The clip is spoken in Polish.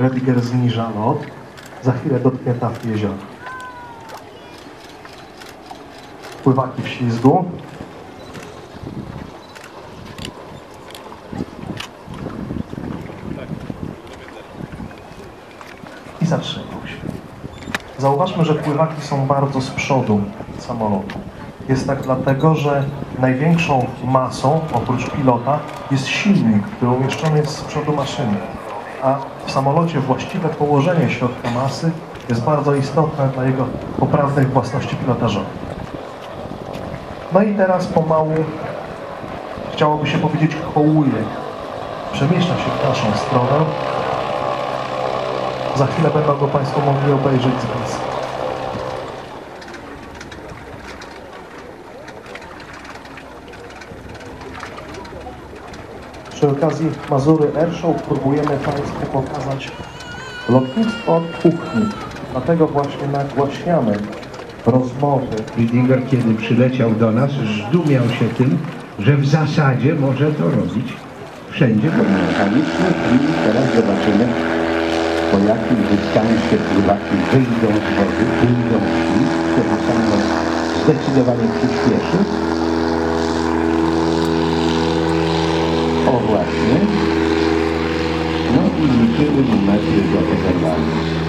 Rediger zniża lot. Za chwilę dotknie tafki jeziora. Pływaki w ślizgu. I zatrzymał się. Zauważmy, że pływaki są bardzo z przodu samolotu. Jest tak dlatego, że największą masą, oprócz pilota, jest silnik, który umieszczony jest z przodu maszyny. A w samolocie właściwe położenie środka masy jest bardzo istotne dla jego poprawnych własności pilotażowych. No i teraz pomału, chciałoby się powiedzieć, kołuje. Przemieszcza się w naszą stronę. Za chwilę będą go Państwo mogli obejrzeć z bliska. Przy okazji Mazury Airshow próbujemy Państwu pokazać lotnictwo od kuchni. Dlatego właśnie nagłaśniamy rozmowy Ridinger, kiedy przyleciał do nas, zdumiał się tym, że w zasadzie może to robić wszędzie po mechaniczny i teraz zobaczymy po jakim dystansie pływaki wyjdą z wody, wyjdą z samolot zdecydowanie przyspieszy. O właśnie. No